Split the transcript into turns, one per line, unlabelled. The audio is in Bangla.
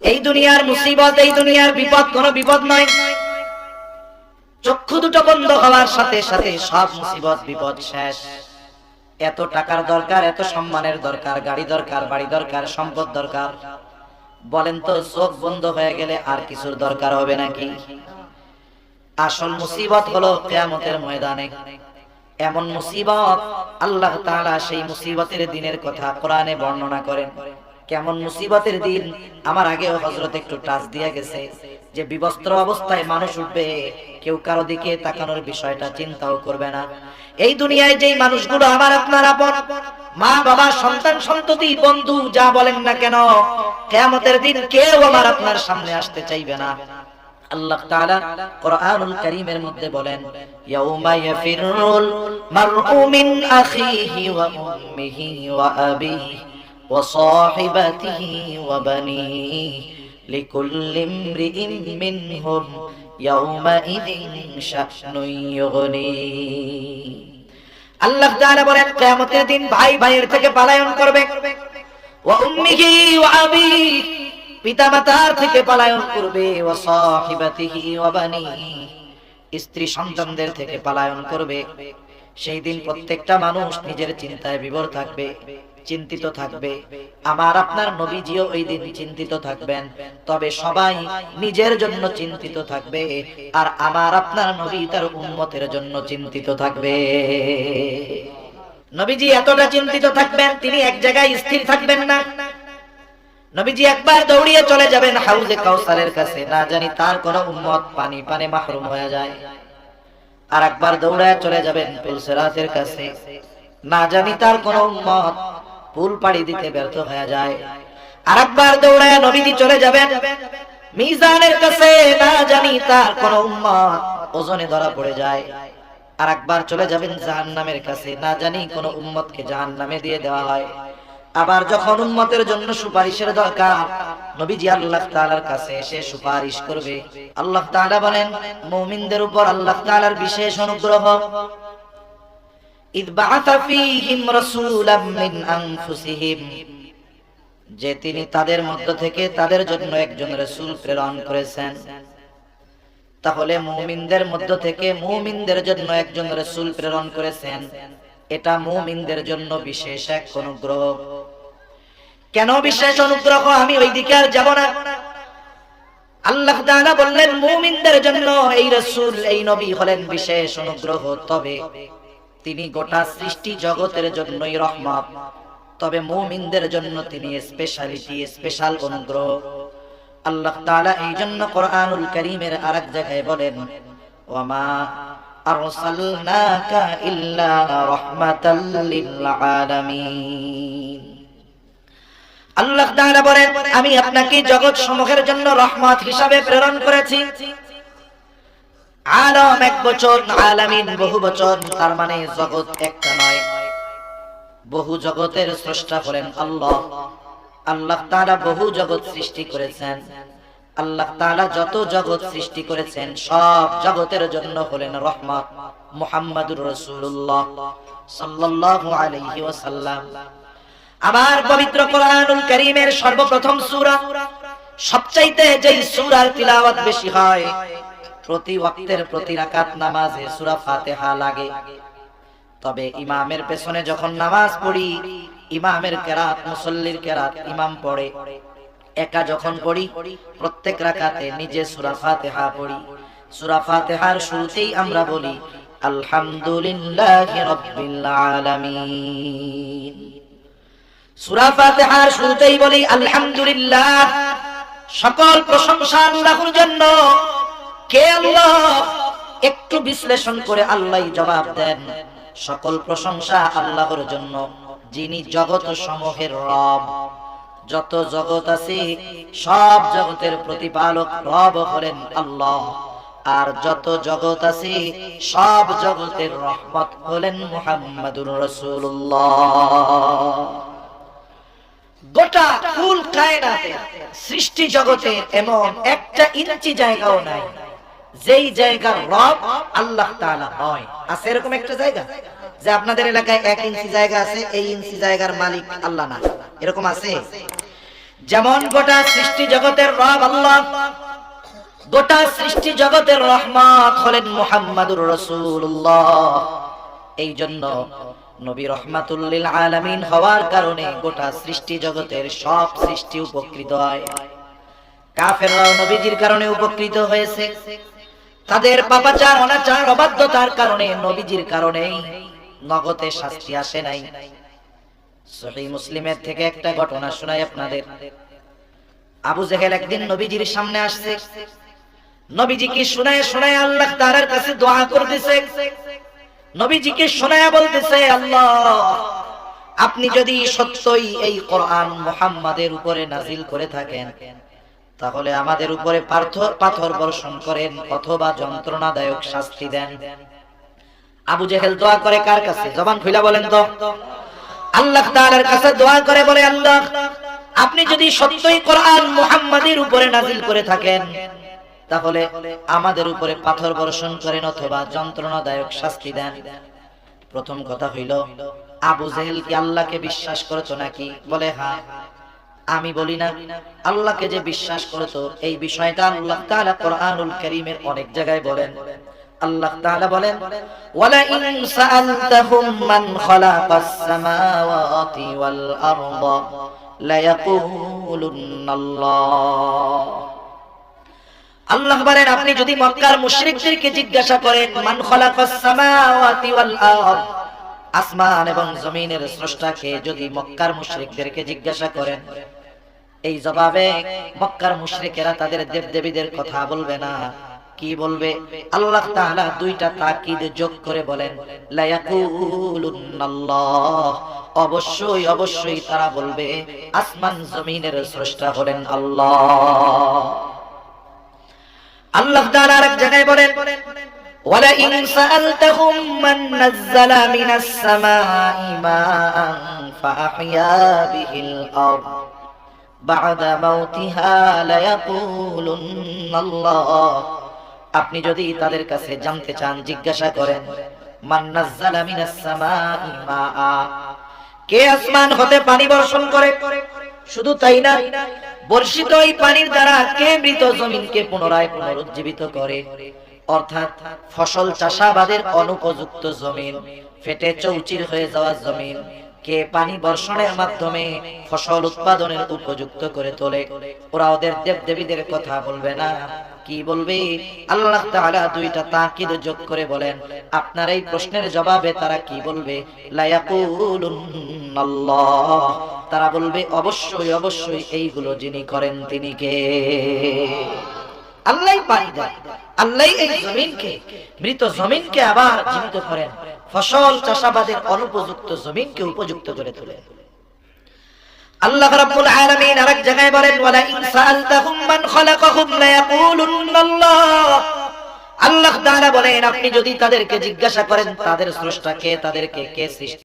এই দুনিয়ার মুসিবত, এই দুনিয়ার বিপদ, কোন বিপদ নয়। চক্ষু দুটো বন্ধ হওয়ার সাথে সাথে সব মুসিবত, বিপদ শেষ। এত টাকার দরকার, এত সম্মানের দরকার, গাড়ি দরকার, বাড়ি দরকার, সম্পদ দরকার। বলেন তো, চোখ বন্ধ হয়ে গেলে আর কিছুর দরকার হবে নাকি? আসল মুসিবত হলো কেয়ামতের ময়দানে। এমন মুসিবত আল্লাহ তাআলা সেই মুসিবতের দিনের কথা কোরআনে বর্ণনা করেন। কেমন মুসিবতের দিন? আমার আগেও হজরত একটু টাচ দিয়ে গেছে যে বিবস্ত্র অবস্থায় মানুষ উঠবে, কেউ কারও দিকে তাকানোর বিষয়টা চিন্তাও করবে না। এই দুনিয়ায় যেই মানুষগুলো আমার, আপনার আপন, মা, বাবা, সন্তান, সন্ততি, বন্ধু, যা বলেন না কেন, কেয়ামতের দিন কেউ আমার আপনার সামনে আসতে চাইবে না। আল্লাহ তাআলা কোরআনুল কারীমের মধ্যে বলেন, ইয়াউমা ইয়াফিরুল মারউ মিন আখিহি ওয়া উম্মিহি ওয়া আবিহি ওয়া বানিহি লিকুল্লি ইমরিইন মিনহুম ইয়াউমাইযিন শা'নুন ইউগনি আল্লাহ তাআলা বলেন, কিয়ামতের দিন ভাই ভাইয়ের থেকে পলায়ন করবে। ওয়া উম্মিহি ওয়া আবিহি পিতামাতার থেকে পলায়ন করবে। ওয়া সাহিবাতিহি ওয়া বানিহি, স্ত্রী সন্তানদের থেকে পলায়ন করবে। সেই দিন প্রত্যেকটা মানুষ নিজের চিন্তায় বিভোর থাকবে। চিন্তিত থাকবে। আমার আপনার নবীজিও ওই দিন চিন্তিত থাকবেন। তবে সবাই নিজের জন্য চিন্তিত থাকবে আর আমার আপনার নবী তার উম্মতের জন্য চিন্তিত থাকবে। নবীজি এতটা চিন্তিত থাকবেন, তিনি এক জায়গায় স্থির থাকবেন না। নবীজি একবার দৌড়িয়ে চলে যাবেন হাউজে কাউসারের কাছে। না জানি তার কোন উম্মত পানি পানে মাহরুম হয়ে যায়। আর একবার দৌড়ায় চলে যাবেন পুলসেরাতের কাছে। না জানি তার কোন উম্মত পুল পাড়ি দিতে ব্যর্থ হয়ে যায়। আর একবার দৌড়ায় নবীজি চলে যাবেন। মিজানের কাছে না জানি তার কোন উম্মত ওজনে ধরা পড়ে যায়। আর একবার চলে যাবেন জাহান্নামের কাছে, না জানি কোন উম্মতকে জাহান্নামে দিয়ে দেওয়া হয়। আবার যখন উম্মতের জন্য সুপারিশের দরকার, নবীজি আল্লাহ তাআলার কাছে এসে সুপারিশ করবে। আল্লাহ তাআলা বলেন, মুমিনদের উপর আল্লাহ তাআলার বিশেষ অনুগ্রহ। যে তিনি তাদের মধ্য থেকে তাদের জন্য একজন রাসূল প্রেরণ করেছেন। তাহলে মুমিনদের মধ্য থেকে মুমিনদের জন্য একজন রাসূল প্রেরণ করেছেন। এটা মুমিনদের জন্য বিশেষ এক অনুগ্রহ। কেন বিশেষ অনুগ্রহ? আমি ওই দিকে আর যাব না। আল্লাহ বললেন, মুমিনদের জন্য এই রসুল, এই নবী হলেন বিশেষ অনুগ্রহ। তবে তিনি গোটা সৃষ্টি জগতের জন্যই রহমত। তবে মুমিনদের জন্য তিনি স্পেশালিটি স্পেশাল অনুগ্রহ। আল্লাহ তাআলা এই জন্য কোরআনুল কারীমের আরেক জায়গায় বলেন, ওয়ামা আরসালনাকা ইল্লা রাহমাতাল লিল আলামিন আল্লাহ তাআলা বলেন, আমি আপনাকে জগৎ সমূহের জন্য রহমত হিসাবে প্রেরণ করেছি। আলম এক বচন আলামিন বহু বচন তার মানে জগৎ একটা নয়। বহু জগতের স্রষ্টা হলেন আল্লাহ। আল্লাহ তাআলা বহু জগৎ সৃষ্টি করেছেন। আল্লাহ তাআলা যত জগৎ সৃষ্টি করেছেন, সব জগতের জন্য হলেন রহমত। মুহাম্মাদুর রাসূলুল্লাহ সাল্লাল্লাহু আলাইহি ওয়াসাল্লাম। আমার পবিত্র কোরআনুল কারীমের সর্বপ্রথম সূরা, সবচাইতে যেই সূরার তিলাওয়াত বেশি হয় প্রতি ওয়াক্তের প্রতি রাকাত নামাজে সূরা ফাতিহা লাগে। তবে ইমামের পেছনে যখন নামাজ পড়ি, ইমামের কেরাত, মুসল্লির কেরাত, ইমাম পড়ে। একা যখন পড়ি, প্রত্যেক রাকাতে নিজে সূরা ফাতিহা পড়ি। সূরা ফাতিহার শুরুতেই আমরা বলি, আলহামদুলিল্লাহি রাব্বিল আলামিন। সূরা ফাতিহার শুরুতেই বলি, আলহামদুলিল্লাহ। সকল প্রশংসা আল্লাহর জন্য। কে আল্লাহ? একটু বিশ্লেষণ করে আল্লাহ জবাব দেন। সকল প্রশংসা আল্লাহর জন্য, যিনি জগৎ সমূহের রব। যত জগৎ আছে, সব জগতের প্রতিপালক রব হলেন আল্লাহ। আর যত জগৎ আছে, সব জগতের রহমত হলেন মুহাম্মাদুর রাসূলুল্লাহ। গোটা ফুল কায়নাতে সৃষ্টি জগতে এমন একটা ইঞ্চি জায়গাও নাই। যেই জায়গার রব আল্লাহ হয়। আছে এরকম একটা জায়গা? যে আপনাদের এলাকায় এক ইঞ্চি জায়গা আছে, এই ইঞ্চি জায়গার মালিক আল্লাহ না। এরকম আছে? যেমন গোটা সৃষ্টি জগতের রব আল্লাহ, গোটা সৃষ্টি জগতের রহমত হলেন মুহাম্মাদুর রাসূলুল্লাহ। এই জন্য নবী রহমাতুল্লিল আলামিন হওয়ার কারণে গোটা সৃষ্টি জগতের সব সৃষ্টি উপকৃত হয়। কাফেররাও নবীজির কারণে উপকৃত হয়েছে। তাদের পাপাচার, অনাচার, অবাধ্যতার কারণে, নবীজির কারণেই নগদে শাস্তি আসে নাই। সহি মুসলিমের থেকে একটা ঘটনা শোনাই আপনাদের। আবু জেহেল একদিন নবীজির সামনে আসছে। নবীজিকে শোনায় শোনায় আল্লাহ তাআলার কাছে দোয়া করতেছে? নবীজিকে শোনায় বলতেছে, আল্লাহ, আপনি যদি সত্যই এই কোরআন মুহাম্মাদের উপরে নাজিল করে থাকেন তাহলে আমাদের উপরে পার্থ- পাথর বর্ষণ করেন অথবা যন্ত্রণাদায়ক শাস্তি দেন। আবু জেহেল দোয়া করে কার কাছে? জবান খুলা বলেন তো। আল্লাহ তাআলার কাছে দোয়া করে বলে, আল্লাহ, আপনি যদি সত্যই কোরআন মুহাম্মাদের উপরে নাজিল করে থাকেন, তাহলে আমাদের উপরে পাথর বর্ষণ করেন অথবা যন্ত্রণাদায়ক শাস্তি দেন। প্রথম কথা হইল, আবু জেহেল কি আল্লাহকে বিশ্বাস করতো নাকি? বলে হ্যাঁ। আমি বলি না। আল্লাহকে যে বিশ্বাস করতো এই বিষয়টা আল্লাহ তাআলা কোরআনুল কারীমের অনেক জায়গায় বলেন। আল্লাহ তাআলা বলেন ওয়ালা ইন সাআলতাহুম মান খালাকাস সামাওয়াতি ওয়াল আরদা লা ইয়াকুলুন্নাল্লাহ আল্লাহ বলেন, আপনি যদি মক্কার মুশরিকদেরকে জিজ্ঞাসা করেন, মান খালাকাস সামাওয়াতি ওয়াল আরদ? আসমান এবং জমিনের স্রষ্টাকে যদি মক্কার মুশরিকদেরকে জিজ্ঞাসা করেন এই জবাবে মক্কার মুশরিকেরা তাদের দেবদেবীদের কথা বলবে না কি বলবে আল্লাহ তাআলা দুইটা তাকিদ যোগ করে বলেন লা ইয়াকুলুন্নাল্লাহ অবশ্যই অবশ্যই তারা বলবে আসমান জমিনের স্রষ্টা হলেন আল্লাহ আল্লাহ তাআলা আরেক জায়গায় বলেন ولئن سألتهم من نزل من السماء ماء فأحيا به الأرض بعد موتها ليقولن الله আপনি যদি তাদের কাছে জানতে চান জিজ্ঞাসা করেন মান নাজ্জালা মিনাস সামাই মাআ কে আসমান হতে পানি বর্ষণ করে শুধু তাই না বর্ষিত এই পানির দ্বারা কে মৃত জমিনকে পুনরায় পুনরুজ্জীবিত করে অর্থাৎ ফসল চাষাবাদের অনুপযুক্ত জমিন ফেটে চৌচির হয়ে যাওয়া জমিন কে পানি বর্ষণের মাধ্যমে ফসল উৎপাদনের উপযুক্ত করে তোলে? ওরা ওদের দেব দেবীদের কথা বলবে না। কি বলবে? আল্লাহ তাআলা দুইটা তাকিদ যোগ করে বলেন। আপনার এই প্রশ্নের জবাবে তারা কি বলবে? ইয়াকুলুন্নাল্লাহ। তারা বলবে, অবশ্যই অবশ্যই, এইগুলো যিনি করেন তিনি কে? আল্লাহ পানি দেয়। আল্লাহ এই জমিনকে, মৃত জমিনকে আবার জীবিত করেন। ফসল চাষাবাদের অনুপযুক্ত জমিনকে উপযুক্ত করে তোলে। আল্লাহ রাব্বুল আলামিন আরেক জায়গায় বলেন, ওয়ালা মান খালাকাহুম লা ইয়াকুলুন্নাল্লাহ আল্লাহ তাআলা বলেন, আপনি যদি তাদেরকে জিজ্ঞাসা করেন, তাদের স্রষ্টাকে তাদেরকে কে সৃষ্টি